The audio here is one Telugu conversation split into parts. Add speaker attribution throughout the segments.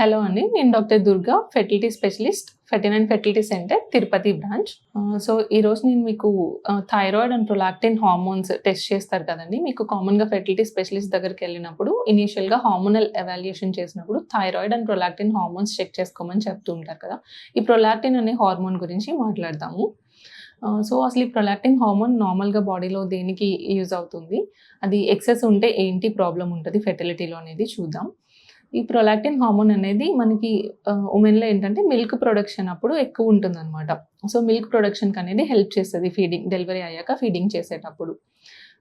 Speaker 1: హలో అండి నేను doctor Durga fertility specialist Ferty9 fertility centre Tirupati branch. So ఈరోజు నేను మీకు thyroid and prolactin hormones test చేస్తారు కదండి. మీకు కామన్గా ఫెర్టిలిటీ స్పెషలిస్ట్ దగ్గరికి వెళ్ళినప్పుడు ఇనీషియల్గా హార్మోనల్ ఎవాల్యుయేషన్ చేసినప్పుడు thyroid and prolactin hormones check చేసుకోమని చెప్తూ ఉంటారు కదా. ఈ ప్రొలాక్టిన్ అనే హార్మోన్ గురించి మాట్లాడదాము. సో అసలు ఈ ప్రొలాక్టిన్ హార్మోన్ నార్మల్గా బాడీలో దేనికి యూజ్ అవుతుంది? అది ఎక్సెస్ ఉంటే ఏంటి ప్రాబ్లం ఉంటుంది? ఫెర్టిలిటీలో అనేది చూద్దాం. ఈ ప్రొలాక్టిన్ హార్మోన్ అనేది మనకి ఉమెన్లో ఏంటంటే మిల్క్ ప్రొడక్షన్ అప్పుడు ఎక్కువ ఉంటుంది అనమాట సో మిల్క్ ప్రొడక్షన్కి అనేది హెల్ప్ చేస్తుంది ఫీడింగ్ డెలివరీ అయ్యాక ఫీడింగ్ చేసేటప్పుడు.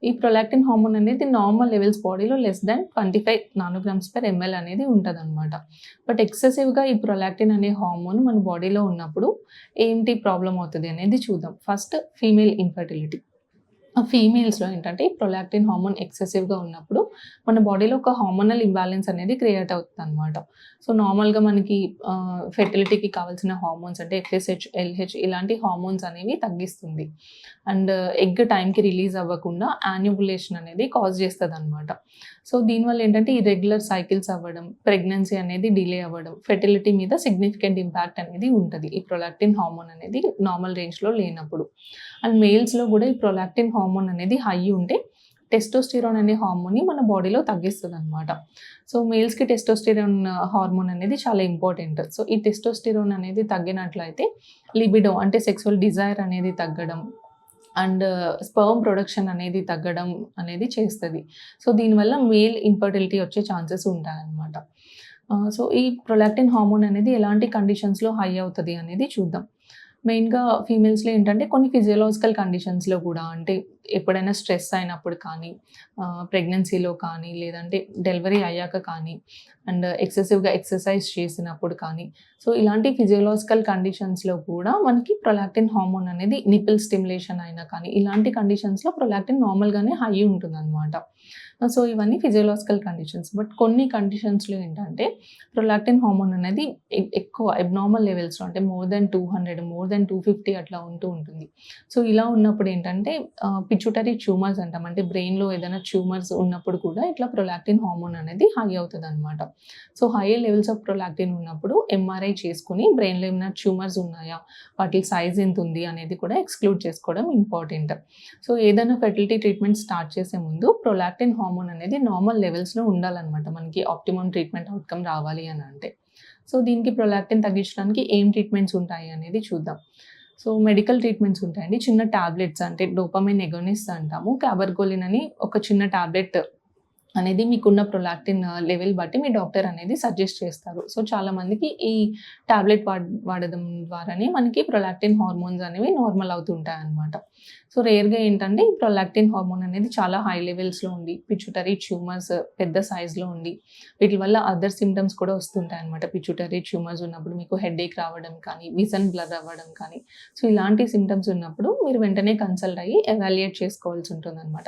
Speaker 1: ఈ ప్రొలాక్టిన్ హార్మోన్ అనేది నార్మల్ లెవెల్స్ బాడీలో less than twenty five nanograms per ml అనేది ఉంటుంది అనమాట బట్ ఎక్సెసివ్గా ఈ ప్రొలాక్టిన్ అనే హార్మోన్ మన బాడీలో ఉన్నప్పుడు ఏంటి ప్రాబ్లం అవుతుంది అనేది చూద్దాం. ఫస్ట్ ఫీమేల్ ఇన్ఫర్టిలిటీ ఫీమేల్స్లో ఏంటంటే ప్రొలాక్టిన్ హార్మోన్ ఎక్సెసివ్గా ఉన్నప్పుడు మన బాడీలో ఒక హార్మోనల్ ఇంబ్యాలెన్స్ అనేది క్రియేట్ అవుతుంది అనమాట సో నార్మల్గా మనకి ఫెర్టిలిటీకి కావాల్సిన హార్మోన్స్ అంటే ఎఫ్ఎస్హెచ్ ఎల్హెచ్ ఇలాంటి హార్మోన్స్ అనేవి తగ్గిస్తుంది. అండ్ ఎగ్ టైంకి రిలీజ్ అవ్వకుండా యాన్యుబులేషన్ అనేది కాజ్ చేస్తుంది అనమాట సో దీనివల్ల ఏంటంటే ఈ రెగ్యులర్ సైకిల్స్ అవ్వడం ప్రెగ్నెన్సీ అనేది డిలే అవ్వడం ఫెర్టిలిటీ మీద సిగ్నిఫికెంట్ ఇంపాక్ట్ అనేది ఉంటుంది. ఈ ప్రొలాక్టిన్ హార్మోన్ అనేది నార్మల్ రేంజ్లో లేనప్పుడు. అండ్ మేల్స్లో కూడా ఈ ప్రొలాక్టిన్ హార్మోన్ హార్మోన్ అనేది హై ఉంటే టెస్టోస్టిరాన్ అనే హార్మోన్ని మన బాడీలో తగ్గిస్తుంది అనమాట సో మేల్స్కి టెస్టోస్టిరాన్ హార్మోన్ అనేది చాలా ఇంపార్టెంట్ సో ఈ టెస్టోస్టిరాన్ అనేది తగ్గినట్లయితే లిబిడో అంటే సెక్సువల్ డిజైర్ అనేది తగ్గడం అండ్ స్పర్మ్ ప్రొడక్షన్ అనేది తగ్గడం అనేది చేస్తుంది. సో దీనివల్ల మేల్ ఇన్ఫర్టిలిటీ వచ్చే ఛాన్సెస్ ఉంటాయన్నమాట. Uh, సో ఈ ప్రొలాక్టిన్ హార్మోన్ అనేది ఎలాంటి కండిషన్స్లో హై అవుతుంది అనేది చూద్దాం. మెయిన్గా ఫీమేల్స్లో ఏంటంటే కొన్ని ఫిజియోలాజికల్ కండిషన్స్లో కూడా అంటే ఎప్పుడైనా స్ట్రెస్ అయినప్పుడు కానీ ప్రెగ్నెన్సీలో కానీ లేదంటే డెలివరీ అయ్యాక కానీ అండ్ ఎక్సెసివ్గా ఎక్సర్సైజ్ చేసినప్పుడు కానీ సో ఇలాంటి ఫిజియోలాజికల్ కండిషన్స్లో కూడా మనకి ప్రొలాక్టిన్ హార్మోన్ అనేది నిపిల్ స్టిమ్యులేషన్ అయినా కానీ ఇలాంటి కండిషన్స్లో ప్రొలాక్టిన్ నార్మల్గానే హై ఉంటుందన్నమాట. Uh, సో ఇవన్నీ ఫిజియోలాజికల్ కండిషన్స్ బట్ కొన్ని కండిషన్స్లో ఏంటంటే ప్రొలాక్టిన్ హార్మోన్ అనేది ఎక్కువ అబ్నార్మల్ లెవెల్స్లో అంటే more than two hundred more than two fifty అట్లా ఉంటూ ఉంటుంది. సో ఇలా ఉన్నప్పుడు ఏంటంటే uh, పిచ్యుటరీ ట్యూమర్స్ అంటాం. అంటే బ్రెయిన్లో ఏదైనా ట్యూమర్స్ ఉన్నప్పుడు కూడా ఇట్లా ప్రొలాక్టిన్ హార్మోన్ అనేది హై అవుతుంది అనమాట so high levels of prolactin ఉన్నప్పుడు ఎంఆర్ఐ చేసుకుని బ్రెయిన్లో ఏమైనా ట్యూమర్స్ ఉన్నాయా వాటి సైజ్ ఎంత ఉంది అనేది కూడా ఎక్స్క్లూడ్ చేసుకోవడం ఇంపార్టెంట్ సో ఏదైనా ఫెర్టిలిటీ ట్రీట్మెంట్ స్టార్ట్ చేసే ముందు ప్రొలాక్టిన్ హార్మోన్ అనేది నార్మల్ లెవెల్స్లో ఉండాలన్నమాట. మనకి ఆప్టిమమ్ ట్రీట్మెంట్ అవుట్కమ్ రావాలి అని అంటే. సో దీనికి ప్రొలాక్టిన్ తగ్గించడానికి ఏం ట్రీట్మెంట్స్ ఉంటాయి అనేది చూద్దాం. సో మెడికల్ ట్రీట్మెంట్స్ ఉంటాయండి. చిన్న టాబ్లెట్స్ అంటే డోపమైన్ ఎగోనిస్ అంటాము. క్యాబర్గోలిన్ అని ఒక చిన్న టాబ్లెట్ అనేది మీకున్న ప్రొలాక్టిన్ లెవెల్ uh, బట్టి మీ డాక్టర్ అనేది సజెస్ట్ చేస్తారు. సో చాలా మందికి ఈ టాబ్లెట్ వాడడం ద్వారానే మనకి ప్రొలాక్టిన్ హార్మోన్స్ అనేవి నార్మల్ అవుతుంటాయి అనమాట సో రేర్గా ఏంటంటే ఈ ప్రొలాక్టిన్ హార్మోన్ అనేది చాలా హై లెవెల్స్లో ఉంది పిచ్యుటరీ ట్యూమర్స్ పెద్ద సైజ్లో ఉంది వీటి వల్ల అదర్ సిమ్టమ్స్ కూడా వస్తుంటాయి అనమాట పిచ్యుటరీ ట్యూమర్స్ ఉన్నప్పుడు మీకు హెడేక్ రావడం కానీ విజన్ బ్లర్ అవ్వడం కానీ సో ఇలాంటి సిమ్టమ్స్ ఉన్నప్పుడు మీరు వెంటనే కన్సల్ట్ అయ్యి ఎవాల్యుయేట్ చేసుకోవాల్సి ఉంటుంది అనమాట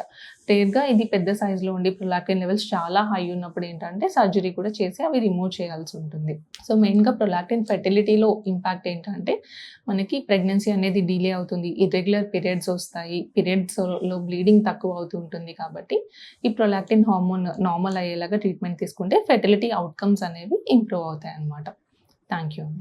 Speaker 1: రేర్గా ఇది పెద్ద సైజులో ఉండి ప్రొలాక్టిన్ లెవెల్స్ చాలా హై ఉన్నప్పుడు ఏంటంటే సర్జరీ కూడా చేసి అవి రిమూవ్ చేయాల్సి ఉంటుంది. సో మెయిన్గా ప్రొలాక్టిన్ ఫెర్టిలిటీలో ఇంపాక్ట్ ఏంటంటే మనకి ప్రెగ్నెన్సీ అనేది డిలే అవుతుంది. ఇర్రెగ్యులర్ పీరియడ్స్ వస్తాయి. పీరియడ్స్లో బ్లీడింగ్ తక్కువ అవుతూ ఉంటుంది కాబట్టి ఈ ప్రొలాక్టిన్ హార్మోన్ నార్మల్ అయ్యేలాగా ట్రీట్మెంట్ తీసుకుంటే ఫెర్టిలిటీ అవుట్కమ్స్ అనేవి ఇంప్రూవ్ అవుతాయి అన్నమాట థ్యాంక్ యూ అండి.